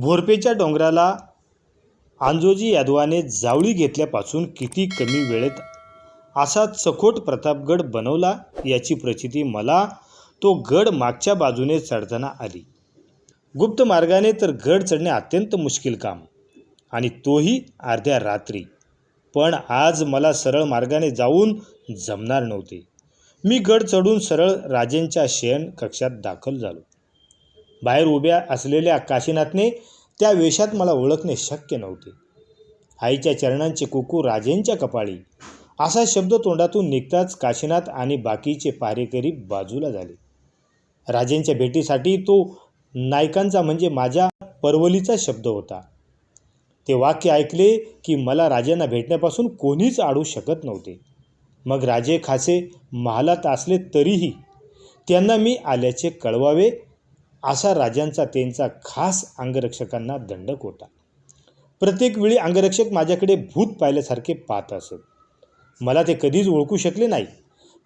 भोरपेच्या डोंगराला आंजोजी यादवाने जावळी घेतल्यापासून किती कमी वेळेत असा चकोट प्रतापगड बनवला याची प्रचिती मला तो गड मागच्या बाजूने चढताना आली. गुप्त मार्गाने तर गड चढणे अत्यंत मुश्किल काम आणि तोही अर्ध्या रात्री. पण आज मला सरळ मार्गाने जाऊन जमणार नव्हते. मी गड चढून सरळ राजेंच्या शयन कक्षात दाखल झालो. बाहेर उभ्या असलेल्या काशीनाथने त्या वेशात मला ओळखणे शक्य नव्हते. आईच्या चरणांचे कुकू राजेंच्या कपाळी. असा शब्द तोंडातून निघताच काशीनाथ आणि बाकीचे पारेकरी बाजूला झाले. राजेंच्या भेटीसाठी तो नायकांचा म्हणजे माझ्या परवलीचा शब्द होता. ते वाक्य ऐकले की मला राजांना भेटण्यापासून कोणीच आडू शकत नव्हते. मग राजे खासे महालात असले तरीही त्यांना मी आल्याचे कळवावे असा राजांचा त्यांचा खास अंगरक्षकांना दंडक होता प्रत्येक वेळी अंगरक्षक माझ्याकडे भूत पाहिल्यासारखे पाहत असत. मला ते कधीच ओळखू शकले नाही.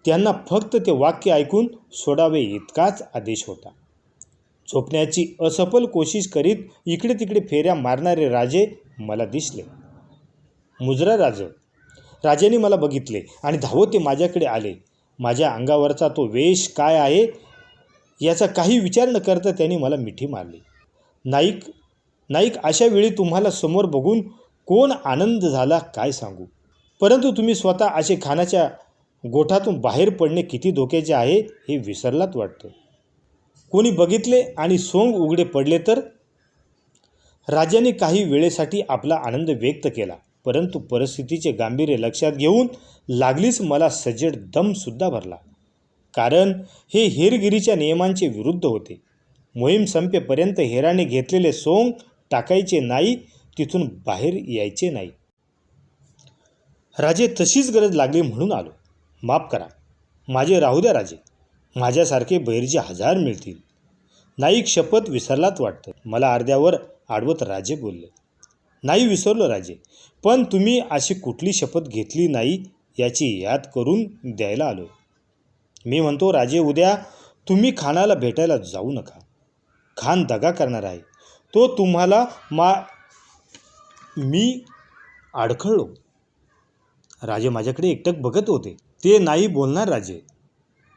त्यांना फक्त ते वाक्य ऐकून सोडावे इतकाच आदेश होता. झोपण्याची असफल कोशिश करीत इकडे तिकडे फेऱ्या मारणारे राजे मला दिसले. मुजरा राज राजाने मला बघितले आणि धावत ते माझ्याकडे आले. माझ्या अंगावरचा तो वेश काय आहे याचा काही विचार न करता त्यांनी मला मिठी मारली. नाईक नाईक अशा वेळी तुम्हाला समोर बघून कोण आनंद झाला काय सांगू? परंतु तुम्ही स्वतः असे खानाच्या गोठातून बाहेर पडणे किती धोक्याचे आहे हे विसरलात वाटतं. कोणी बघितले आणि सोंग उघडे पडले तर? राजाने काही वेळेसाठी आपला आनंद व्यक्त केला परंतु परिस्थितीचे गांभीर्य लक्षात घेऊन लागलीच मला सज्जड दमसुद्धा भरला. कारण हे हेरगिरीच्या नियमांचे विरुद्ध होते. मोहीम संपेपर्यंत हेराने घेतलेले सोंग टाकायचे नाही तिथून बाहेर यायचे नाही. राजे तशीच गरज लागली म्हणून आलो. माफ करा. माझे राहू द्या राजे. माझ्यासारखे बैरजे हजार मिळतील. नाईक शपथ विसरलात वाटतं. मला अर्ध्यावर आडवत राजे बोलले. नाही विसरलो राजे. पण तुम्ही अशी कुठली शपथ घेतली नाही याची याद करून द्यायला आलो मी म्हणतो राजे उद्या तुम्ही खानाला भेटायला जाऊ नका. खान दगा करणार आहे. तो तुम्हाला मा मी अडखळलो. राजे माझ्याकडे एकटक बघत होते. ते नाही बोलणार राजे.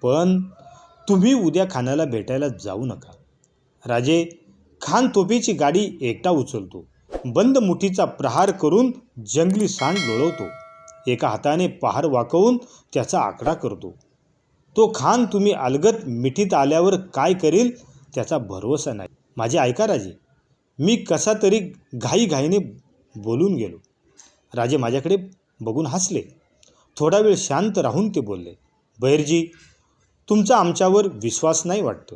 पण तुम्ही उद्या खानाला भेटायला जाऊ नका. राजे खान तोफेची गाडी एकटा उचलतो. बंद मुठीचा प्रहार करून जंगली सांड लोळवतो. एका हाताने पहार वाकवून त्याचा आकडा करतो. तो खान तुम्ही अलगत मिठीत आल्यावर काय करेल त्याचा भरवसा नाही. माझे ऐका राजे मी कसा तरी घाईघाईने बोलून गेलो. राजे माझ्याकडे बघून हसले. थोडा वेळ शांत राहून ते बोलले बैरजी तुमचा आमच्यावर विश्वास नाही वाटतो.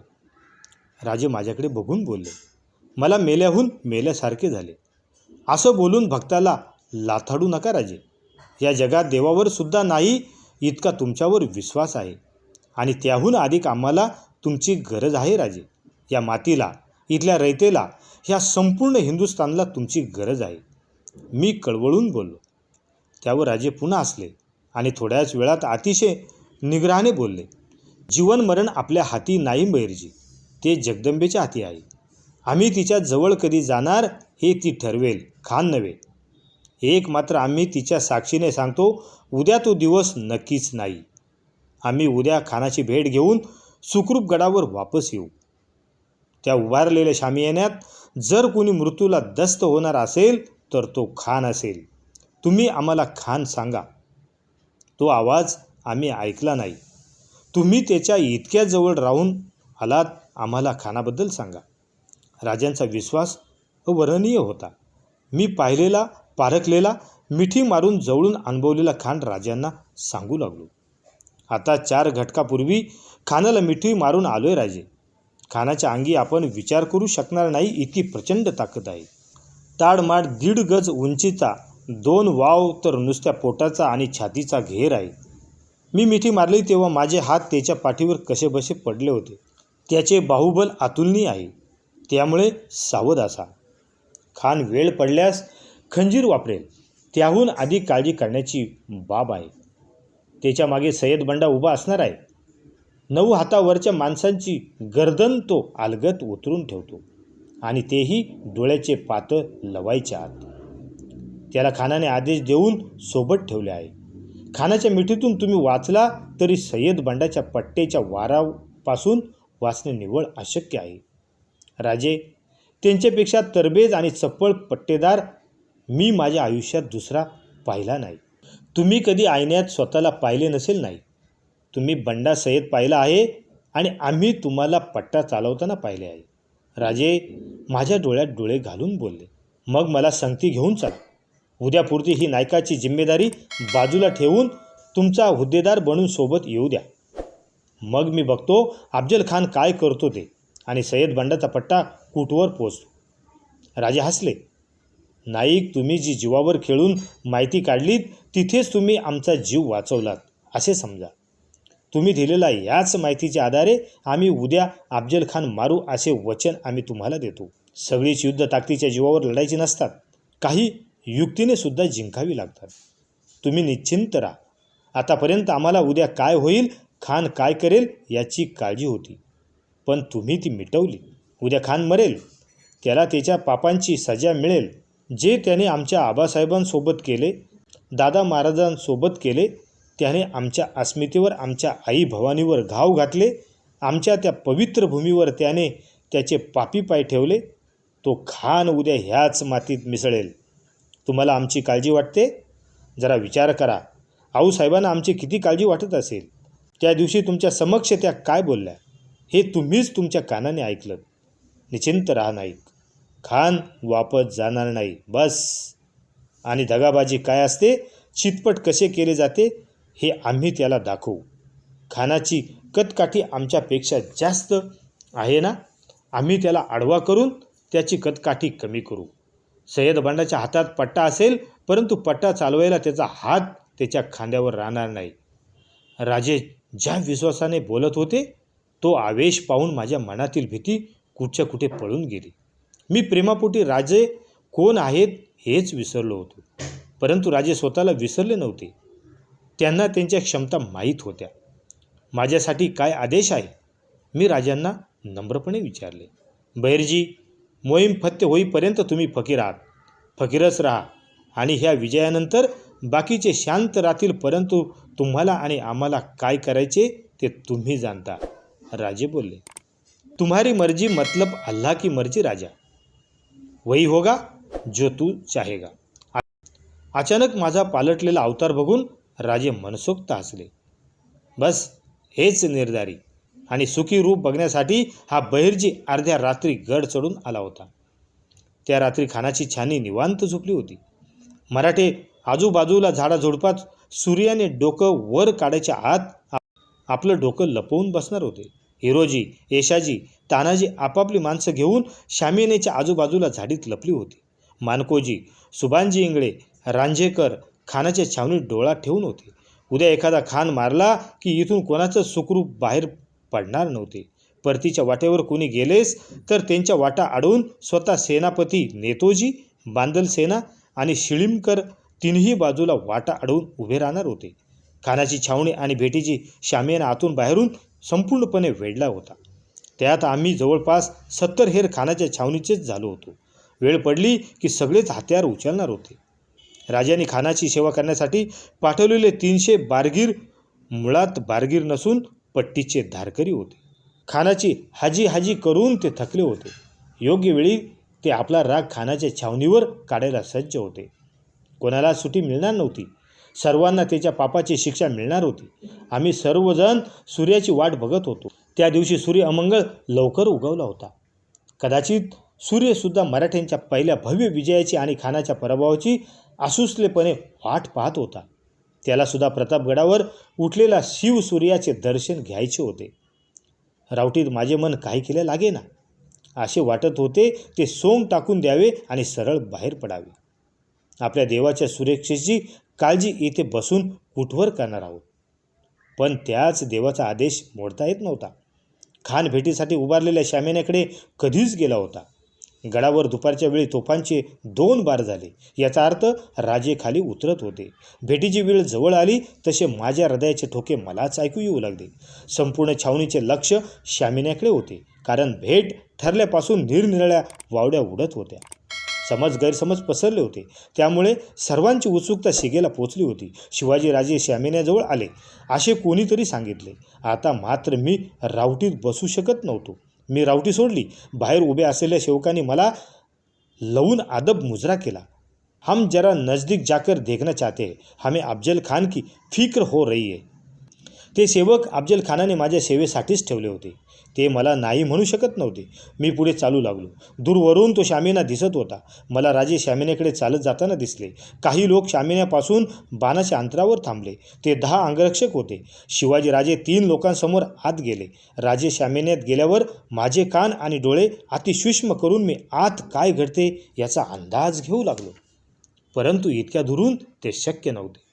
राजे माझ्याकडे बघून बोलले मला मेल्याहून मेल्यासारखे झाले. असं बोलून भक्ताला लाथाडू नका राजे. या जगात देवावर सुद्धा नाही इतका तुमच्यावर विश्वास आहे. आणि त्याहून अधिक आम्हाला तुमची गरज आहे राजे. या मातीला इथल्या रयतेला ह्या संपूर्ण हिंदुस्थानला तुमची गरज आहे. मी कळवळून बोललो. त्यावर राजे पुन्हा हसले आणि थोड्याच वेळात अतिशय निग्रहाने बोलले जीवन मरण आपल्या हाती नाही बैरजी. ते जगदंबेच्या हाती आहे. आम्ही तिच्या जवळ कधी जाणार हे ती ठरवेल खान नव्हे. एक मात्र आम्ही तिच्या साक्षीने सांगतो उद्या तो दिवस नक्कीच नाही. आम्ही उद्या खानाची भेट घेऊन सुखरूप गडावर वापस येऊ. त्या उभारलेल्या शामियान्यात जर कोणी मृत्यूला दस्त होणार असेल तर तो खान असेल. तुम्ही आम्हाला खान सांगा. तो आवाज आम्ही ऐकला नाही. तुम्ही त्याच्या इतक्या जवळ राहून आलात आम्हाला खानाबद्दल सांगा. राजांचा विश्वास अवर्णनीय होता. मी पाहिलेला पारखलेला मिठी मारून जवळून अनुभवलेला खान राजांना सांगू लागलो. आता चार घटकापूर्वी खानाला मिठी मारून आलोय राजे. खानाच्या अंगी आपण विचार करू शकणार नाही इतकी प्रचंड ताकद आहे. ताडमाड दीड गज उंचीचा दोन वाव तर नुसत्या पोटाचा आणि छातीचा घेर आहे. मी मिठी मारली तेव्हा माझे हात त्याच्या पाठीवर कसेबसे पडले होते. त्याचे बाहुबल अतुलनीय आहे. त्यामुळे सावध असा. खान वेळ पडल्यास खंजीर वापरेल. त्याहून आधी काळजी करण्याची बाब आहे. त्याच्यामागे सय्यद बंडा उभा असणार आहे. नऊ हातावरच्या माणसांची गर्दन तो अलगत उतरून ठेवतो आणि तेही डोळ्याचे पातळ लवायच्या आत. त्याला खानाने आदेश देऊन सोबत ठेवले आहे. खानाच्या मिठीतून तुम्ही वाचला तरी सय्यद बंडाच्या पट्टेच्या वारापासून वाचणे निव्वळ अशक्य आहे. राजे त्यांच्यापेक्षा तरबेज आणि चप्पळ पट्टेदार मी माझ्या आयुष्यात दुसरा पाहिला नाही. तुम्ही कधी आयन्यात स्वतःला पाहिले नसेल नाही. तुम्ही बंडा सय्यद पाहिला आहे आणि आम्ही तुम्हाला पट्टा चालवताना पाहिले आहे. राजे माझ्या डोळ्यात डोळे घालून बोलले. मग मला संगती घेऊन चाल. उद्यापुरती ही नायकाची जिम्मेदारी बाजूला ठेवून तुमचा हुद्देदार बनून सोबत येऊ द्या. मग मी बघतो अफजल खान काय करतो ते. आणि सय्यद बंडाचा पट्टा कुटवर पोचतो. राजे हसले. नाईक तुम्ही जी जीवावर खेळून माहिती काढलीत तिथेच तुम्ही आमचा जीव वाचवलात असे समजा. तुम्ही दिलेला याच माहितीच्या आधारे आम्ही उद्या अफजल खान मारू असे वचन आम्ही तुम्हाला देतो. सगळीच युद्ध ताकदीच्या जीवावर लढायची नसतात. काही युक्तीने सुद्धा जिंकावी लागतात. तुम्ही निश्चिंत राहा. आतापर्यंत आम्हाला उद्या काय होईल खान काय करेल याची काळजी होती. पण तुम्ही ती मिटवली. उद्या खान मरेल. त्याला त्याच्या पापांची सजा मिळेल. जे त्याने आमच्या आबासाहेबांसोबत केले दादा महाराजांसोबत केले त्याने आमच्या अस्मितेवर आमच्या आई भवानीवर घाव घातले आमच्या त्या पवित्र भूमीवर त्याने त्याचे पापी पाय ठेवले तो खान उद्या ह्याच मातीत मिसळेल. तुम्हाला आमची काळजी वाटते? जरा विचार करा. आऊसाहेबांना आमची किती काळजी वाटत असेल? त्या दिवशी तुमच्या समक्ष त्या काय बोलल्या? हे तुम्हीच तुमच्या कानाने ऐकलं निश्चिंत राहा नाईक. खान वापस जाणार नाही. बस. आणि दगाबाजी काय असते? चितपट कसे केले जाते? हे आम्ही त्याला दाखवू. खानाची कतकाठी आमच्यापेक्षा जास्त आहे ना? आम्ही त्याला आडवा करून त्याची कतकाठी कमी करू. सय्यद बंडाच्या हातात पट्टा असेल परंतु पट्टा चालवायला त्याचा हात त्याच्या खांद्यावर राहणार नाही. राजे ज्या विश्वासाने बोलत होते तो आवेश पाहून माझ्या मनातील भीती कुठच्या कुठे पळून गेली. मी प्रेमापोटी राजे कोण आहेत हेच विसरलो होतो. परंतु राजे स्वतःला विसरले नव्हते. त्यांना त्यांच्या क्षमता माहीत होत्या. माझ्यासाठी काय आदेश आहे? मी राजांना नम्रपणे विचारले. बैरजी मोहीम फत्य होईपर्यंत तुम्ही फकीर आहात. फकीरच राहा. आणि ह्या विजयानंतर बाकीचे शांत राहतील परंतु तुम्हाला आणि आम्हाला काय करायचे ते तुम्ही जाणता. राजे बोलले तुम्हारी मर्जी मतलब अल्लाह की मर्जी राजा. वही होगा जो तू चाहेगा. अचानक माझा पालटलेला अवतार बघून राजे मनसोक्त हसले. बस हेच निर्धारी आणि सुखी रूप बघण्यासाठी हा बहिर्जी अर्ध्या रात्री गड चढून आला होता. त्या रात्री खानाची छानी निवांत झोपली होती. मराठे आजूबाजूला झाडाझुडपात सूर्याने डोकं वर काढायच्या आत आपलं डोकं लपवून बसणार होते. हिरोजी येशाजी तानाजी आपापली माणसं घेऊन शामियानेच्या आजूबाजूला झाडीत लपली होती. मानकोजी सुभानजी इंगळे रांझेकर खानाच्या छावणीत डोळा ठेवून होते. उद्या एखादा खान मारला की इथून कोणाचं सुखरूप बाहेर पडणार नव्हते. परतीच्या वाटेवर कोणी गेलेस तर त्यांच्या वाटा अडवून स्वतः सेनापती नेतोजी बांदल सेना आणि शिळीमकर तिन्ही बाजूला वाटा अडवून उभे राहणार होते. खानाची छावणी आणि भेटीची शामियाना आतून बाहेरून संपूर्णपणे वेढला होता. त्यात आम्ही जवळपास सत्तर हेर खानाच्या छावणीचेच झालो होतो. वेळ पडली की सगळेच हत्यार उचलणार होते. राजाने खानाची सेवा करण्यासाठी पाठवलेले तीनशे बारगीर मुळात बारगीर नसून पट्टीचे धारकरी होते. खानाची हाजी हाजी करून ते थकले होते. योग्य वेळी ते आपला राग खानाच्या छावणीवर काढायला सज्ज होते. कोणाला सुटी मिळणार नव्हती. सर्वांना त्याच्या पापाची शिक्षा मिळणार होती. आम्ही सर्वजण सूर्याची वाट बघत होतो. त्या दिवशी सूर्य अमंगळ लवकर उगवला होता. कदाचित सूर्यसुद्धा मराठ्यांच्या पहिल्या भव्य विजयाची आणि खानाच्या पराभवाची आसुसलेपणे वाट पाहत होता. त्यालासुद्धा प्रतापगडावर उठलेला शिवसूर्याचे दर्शन घ्यायचे होते. रावटीत माझे मन काही केले लागे ना असे वाटत होते ते सोंग टाकून द्यावे आणि सरळ बाहेर पडावे. आपल्या देवाच्या सुरक्षेची काळजी इथे बसून कुठवर करणार आहोत. पण त्याच देवाचा आदेश मोडता येत नव्हता. खान भेटीसाठी उभारलेल्या शामियाकडे कधीच गेला होता. गडावर दुपारच्या वेळी तोफांचे दोन बार झाले. याचा अर्थ राजे खाली उतरत होते. भेटीची वेळ जवळ आली तसे माझ्या हृदयाचे ठोके मलाच ऐकू येऊ लागले. संपूर्ण छावणीचे लक्ष शामिन्याकडे होते. कारण भेट ठरल्यापासून निरनिराळ्या वावड्या उडत होत्या. समज गैरसमज पसरले होते. त्यामुळे सर्वांची उत्सुकता शिगेला पोचली होती. शिवाजीराजे श्यामिन्याजवळ आले. असे कोणीतरी सांगितले. आता मात्र मी रावटीत बसू शकत नव्हतो. मी रावटी सोडली. बाहेर उभे असलेल्या सेवकांनी मला लवून आदब मुजरा केला. हम जरा नज़दीक जाकर देखना चाहते हैं. हमें अफजल खान की फिक्र हो रही है. ते सेवक अफजल खानाने माझ्या सेवेसाठीच ठेवले होते. ते मला नाही म्हणू शकत नव्हते. मी पुढे चालू लागलो. दूरवरून तो शामिना दिसत होता. मला राजे शामिनेकडे चालत जाताना दिसले. काही लोक शामिन्यापासून बाणाच्या अंतरावर थांबले. ते दहा अंगरक्षक होते. शिवाजीराजे तीन लोकांसमोर आत गेले. राजे शामिन्यात गेल्यावर माझे कान आणि डोळे अतिसूक्ष्म करून मी आत काय घडते याचा अंदाज घेऊ लागलो. परंतु इतक्या दुरून ते शक्य नव्हते.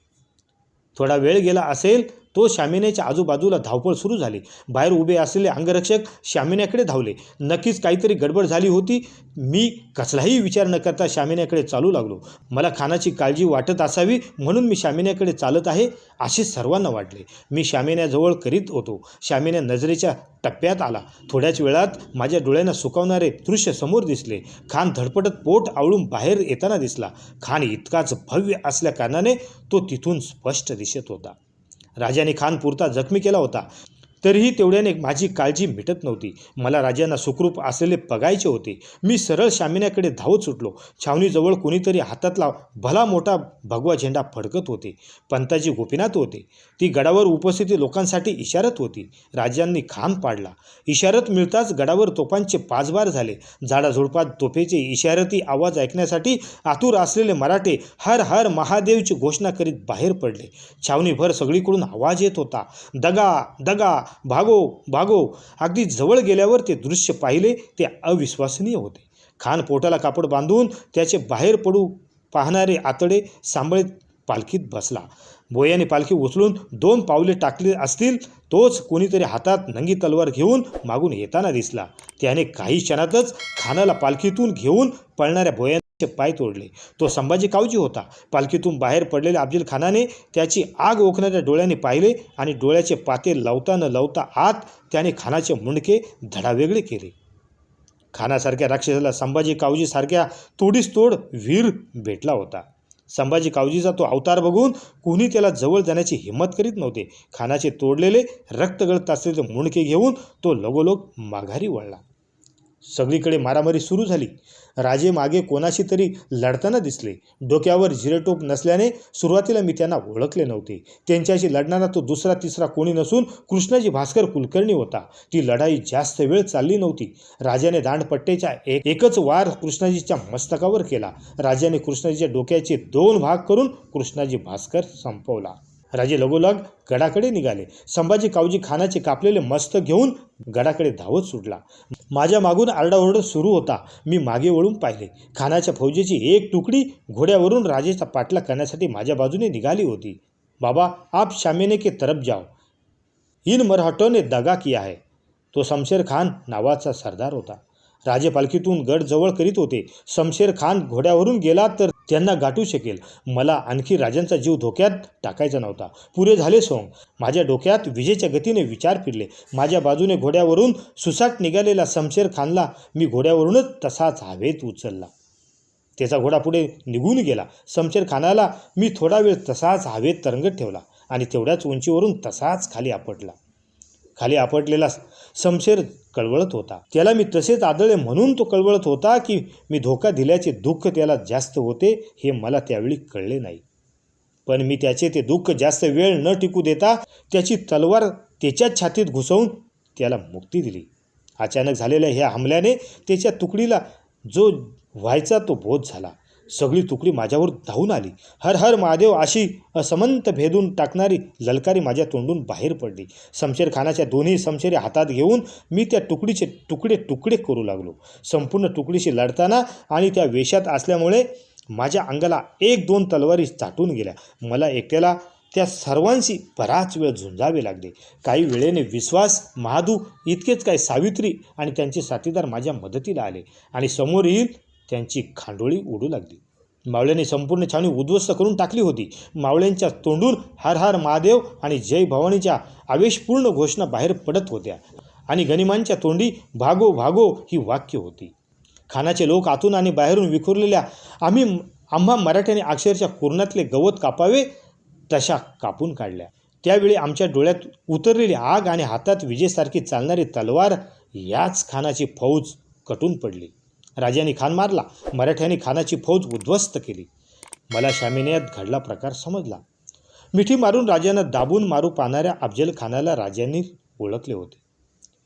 थोडा वेळ गेला असेल तो शामिनेच्या आजूबाजूला धावपळ सुरू झाली. बाहेर उभे असलेले अंगरक्षक शामिन्याकडे धावले. नक्कीच काहीतरी गडबड झाली होती. मी कसलाही विचार न करता शामिन्याकडे चालू लागलो. मला खानाची काळजी वाटत असावी म्हणून मी शामिन्याकडे चालत आहे असे सर्वांना वाटले. मी शामिन्याजवळ करीत होतो. शामिन्या नजरेच्या टप्प्यात आला. थोड्याच वेळात माझ्या डोळ्यांना सुकावणारे दृश्य समोर दिसले. खान धडपडत पोट आवळून बाहेर येताना दिसला. खान इतकाच भव्य असल्या कारणाने तो तिथून स्पष्ट दिसत होता. राजाने खान पुरता जखमी केला होता. तरीही तेवढ्याने माझी काळजी मिटत नव्हती. मला राजांना सुखरूप असलेले बघायचे होते. मी सरळ शामिन्याकडे धावत सुटलो. छावणीजवळ कोणीतरी हातातला भला मोठा भगवा झेंडा फडकत होते. पंताजी गोपीनाथ होते. ती गडावर उपस्थित लोकांसाठी इशारत होती. राजांनी खांब पाडला. इशारत मिळताच गडावर तोफांचे पाचबार झाले. झाडाझुडपात तोफेचे इशारती आवाज ऐकण्यासाठी आतुर असलेले मराठे हर हर महादेवची घोषणा करीत बाहेर पडले. छावणीभर सगळीकडून आवाज येत होता. दगा दगा भागो भागो. अगदी जवळ गेल्यावर ते दृश्य पाहिले ते अविश्वसनीय होते. खान पोटाला कापड बांधून त्याचे बाहेर पडू पाहणारे आतडे सांभाळीत पालखीत बसला. बोयाने पालखी उचलून दोन पावले टाकली असतील तोच कोणीतरी हातात नंगी तलवार घेऊन मागून येताना दिसला. त्याने काही क्षणातच खानाला पालखीतून घेऊन पळणाऱ्या बोया पाय तोडले. तो संभाजी कावजी होता. पालखीतून बाहेर पडलेल्या अफजल खानाने त्याची आग ओखणाऱ्या डोळ्याने पाहिले आणि डोळ्याचे पाते लावता न लावता आत त्याने खानाचे मुंडके धडावेगळे केले. खानासारख्या राक्षसाला संभाजी कावजीसारख्या तोडीस तोड वीर भेटला होता. संभाजी कावजीचा तो अवतार बघून कुणी त्याला जवळ जाण्याची हिंमत करीत नव्हते. खानाचे तोडलेले रक्त गळत असलेले मुंडके घेऊन तो लगोलोग माघारी वळला. सगळीकडे मारामारी सुरू झाली. राजे मागे कोणाशी तरी लढताना दिसले. डोक्यावर झिरेटोप नसल्याने सुरुवातीला मी त्यांना ओळखले नव्हते. त्यांच्याशी लढणारा तो दुसरा तिसरा कोणी नसून कृष्णाजी भास्कर कुलकर्णी होता. ती लढाई जास्त वेळ चालली नव्हती. राजाने दांडपट्टेच्या एक एकच वार कृष्णाजीच्या मस्तकावर केला. राजाने कृष्णाजीच्या डोक्याचे दोन भाग करून कृष्णाजी भास्कर संपवला. राजे लगोलग गडाकडे निघाले. संभाजी कावजी खानाचे कापलेले मस्त घेऊन गडाकडे धावत सुटला. माझ्या मागून आरडाओरडा सुरू होता. मी मागे वळून पाहिले. खानाच्या फौजेची एक तुकडी घोड्यावरून राजेचा पाठला करण्यासाठी माझ्या बाजूने निघाली होती. बाबा आप शामेने के तरफ जाओ. इन मराठों ने दगा किया है. तो शमशेर खान नावाचा सरदार होता. राजेपालखीतून गड जवळ करीत होते. शमशेर खान घोड्यावरून गेला तर त्यांना गाठू शकेल. मला आणखी राजांचा जीव धोक्यात टाकायचा नव्हता. पुरे झाले सोंग. माझ्या डोक्यात विजेच्या गतीने विचार फिरले. माझ्या बाजूने घोड्यावरून सुसाट निघालेला शमशेर खानला मी घोड्यावरूनच तसाच हवेत उचलला. त्याचा घोडा पुढे निघून गेला. शमशेर खानाला मी थोडा वेळ तसाच हवेत तरंगत ठेवला आणि तेवढ्याच उंचीवरून तसाच खाली आपटला. खाली आपटलेला समशेर कळवळत होता. त्याला मी तसेच आदळे म्हणून तो कळवळत होता की मी धोका दिल्याचे दुःख त्याला जास्त होते हे मला त्यावेळी कळले नाही. पण मी त्याचे ते दुःख जास्त वेळ न टिकू देता त्याची तलवार त्याच्याच छातीत घुसवून त्याला मुक्ती दिली. अचानक झालेल्या ह्या हमल्याने त्याच्या तुकडीला जो व्हायचा तो बोध झाला. सगळी तुकडी माझ्यावर धावून आली. हर हर महादेव अशी असमंत भेदून टाकणारी ललकारी माझ्या तोंडून बाहेर पडली. समशेर खानाच्या दोन्ही समशेरी हातात घेऊन मी त्या तुकडीचे तुकडे तुकडे करू लागलो. संपूर्ण तुकडीशी लढताना आणि त्या वेशात असल्यामुळे माझ्या अंगाला एक दोन तलवारी चाटून गेल्या. मला एकट्याला त्या सर्वांशी बराच वेळ झुंजावे लागले. काही वेळेने विश्वास महादू इतकेच काय सावित्री आणि त्यांचे साथीदार माझ्या मदतीला आले आणि समोर येईल त्यांची खांडोळी उडू लागली. मावळ्याने संपूर्ण छावणी उद्ध्वस्त करून टाकली होती. मावळ्यांच्या तोंडून हर हर महादेव आणि जय भवानीच्या आवेशपूर्ण घोषणा बाहेर पडत होत्या आणि गनिमांच्या तोंडी भागो भागो ही वाक्य होती. खानाचे लोक आतून आणि बाहेरून विखुरलेल्या आम्ही आम्हा मराठ्याने अक्षरशः कुरणातले गवत कापावे तशा कापून काढल्या. त्यावेळी आमच्या डोळ्यात उतरलेली आग आणि हातात विजेसारखी चालणारी तलवार याच खानाची फौज कटून पडली. राजाने खान मारला. मराठ्यांनी खानाची फौज उद्ध्वस्त केली. मला शामिनियात घडला प्रकार समजला. मिठी मारून राजांना दाबून मारू पाहणाऱ्या अफजल खानाला राजांनी ओळखले होते.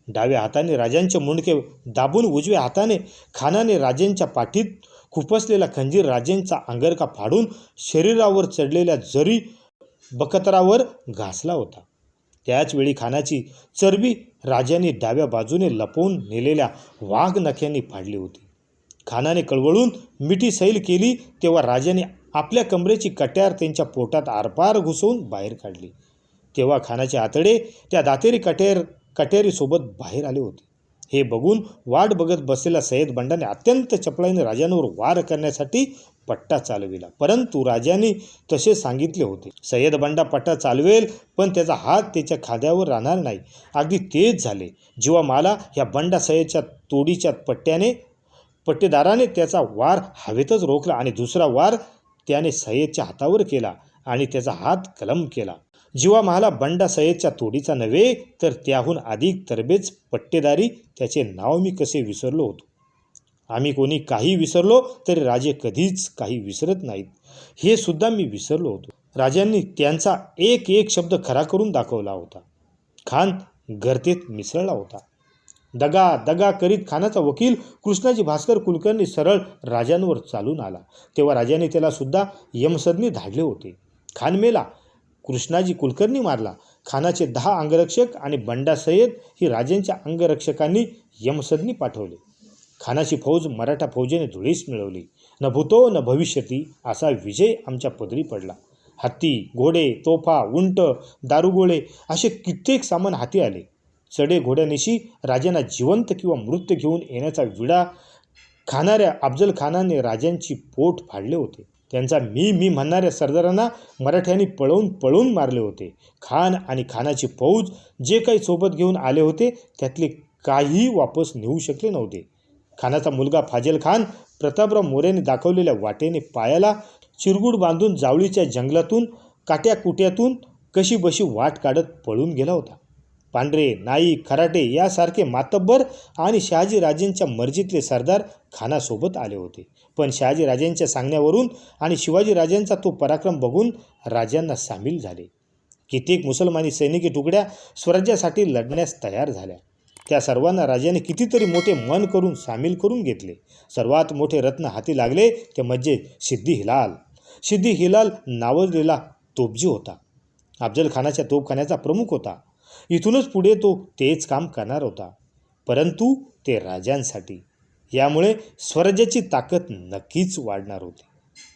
डाव्या हाताने राजांचे मुंडके दाबून उजव्या हाताने खानाने राजांच्या पाठीत खुपसलेला खंजीर राजेंचा अंगरका फाडून शरीरावर चढलेल्या जरी बकतरावर घासला होता. त्याचवेळी खानाची चरबी राजाने डाव्या बाजूने लपवून नेलेल्या वाघ नख्यांनी फाडली होती. खानाने कळवळून मिठी सैल केली तेव्हा राजाने आपल्या कमरेची कट्यार त्यांच्या पोटात आरपार घुसवून बाहेर काढली. तेव्हा खानाचे आतडे त्या दातेरी कट्यार कट्यारीसोबत बाहेर आले होते. हे बघून वाट बघत बसलेल्या सय्यद बंडाने अत्यंत चपळाईने राजांवर वार करण्यासाठी पट्टा चालविला. परंतु राजांनी तसे सांगितले होते. सय्यद बंडा पट्टा चालवेल पण त्याचा हात त्याच्या खाद्यावर राहणार नाही. अगदी तेच झाले. जेव्हा मला ह्या बंडा सय्यदच्या तोडीच्या पट्ट्याने पट्टेदाराने त्याचा वार हवेतच रोखला आणि दुसरा वार त्याने सय्यदच्या हातावर केला आणि त्याचा हात कलम केला. जिवा महाला बंडा सय्यदच्या तोडीचा नव्हे तर त्याहून अधिक तरबेज पट्टेदारी त्याचे नाव मी कसे विसरलो होतो. आम्ही कोणी काही विसरलो तरी राजे कधीच काही विसरत नाहीत. हे सुद्धा मी विसरलो होतो. राजांनी त्यांचा एक एक शब्द खरा करून दाखवला होता. खान गर्तेत मिसळला होता. दगा दगा करीत खानाचा वकील कृष्णाजी भास्कर कुलकर्णी सरळ राजांवर चालून आला. तेव्हा राजाने त्याला सुद्धा यमसदनी धाडले होते. खान मेला कृष्णाजी कुलकर्णी मारला. खानाचे दहा अंगरक्षक आणि बंडा सय्यद ही राजांच्या अंगरक्षकांनी यमसदनी पाठवले. खानाची फौज मराठा फौजेने धुळीस मिळवली. न भूतो न भविष्यती असा विजय आमच्या पदरी पडला. हत्ती घोडे तोफा उंट दारुगोळे असे कित्येक सामान हाती आले. चढे घोड्यानिशी राजांना जिवंत किंवा मृत घेऊन येण्याचा विडा खाणाऱ्या अफजल खानाने राजांची पोट फाडले होते. त्यांचा मी मी म्हणणाऱ्या सरदारांना मराठ्यांनी पळवून पळवून मारले होते. खान आणि खानाची फौज जे काही सोबत घेऊन आले होते त्यातले काहीही वापस नेऊ शकले नव्हते. खानाचा मुलगा फाजल खान प्रतापराव मोऱ्याने दाखवलेल्या वाटेने पायाला चिरगुड बांधून जावळीच्या जंगलातून काट्याकुट्यातून कशी बशी वाट काढत पळून गेला होता. पांढरे नाईक खराटे यासारखे मातब्बर आणि शहाजीराजेंच्या मर्जीतले सरदार खानासोबत आले होते. पण शहाजीराजेंच्या सांगण्यावरून आणि शिवाजीराजेंचा तो पराक्रम बघून राजांना सामील झाले. कित्येक मुसलमानी सैनिकी तुकड्या स्वराज्यासाठी लढण्यास तयार झाल्या. त्या सर्वांना राजाने कितीतरी मोठे मन करून सामील करून घेतले. सर्वात मोठे रत्न हाती लागले ते म्हणजे सिद्धी हिलाल. सिद्धी हिलाल नावजलेला तोपजी होता. अफजल खानाच्या तोपखान्याचा प्रमुख होता. इथूनच पुढे तो तेच काम करणार होता. परंतु ते राजांसाठी. यामुळे स्वराज्याची ताकद नक्कीच वाढणार होती.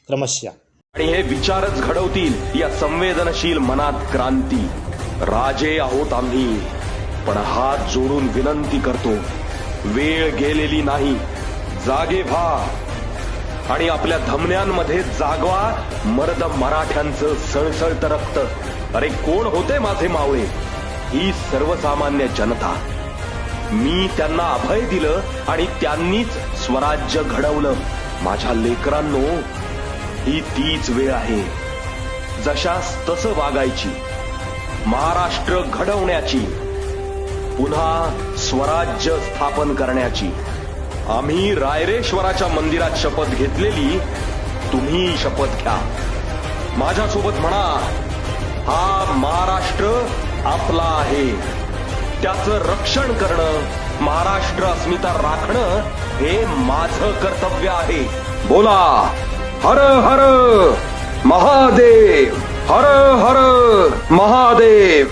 क्रमशः. आणि हे विचारच घडवतील या संवेदनशील मनात क्रांती. राजे आहोत आम्ही पण हात जोडून विनंती करतो वेळ गेलेली नाही जागे व्हा. आणि आपल्या धमन्यांमध्ये जागवा मर्द मराठ्यांचं सळसळत रक्त. अरे कोण होते माझे मावळे? ही सर्वसामान्य जनता. मी त्यांना अभय दिलं आणि त्यांनीच स्वराज्य घडवलं. माझ्या लेकरांनो ही तीच वेळ आहे. जशास तसं वागायची. महाराष्ट्र घडवण्याची. पुन्हा स्वराज्य स्थापन करण्याची. आम्ही रायरेश्वराच्या मंदिरात शपथ घेतलेली तुम्ही शपथ घ्या. माझ्यासोबत म्हणा हा महाराष्ट्र आपला आहे. त्याचं रक्षण करणं महाराष्ट्र अस्मिता राखणं हे माझं कर्तव्य आहे. बोला हर हर महादेव हर हर महादेव.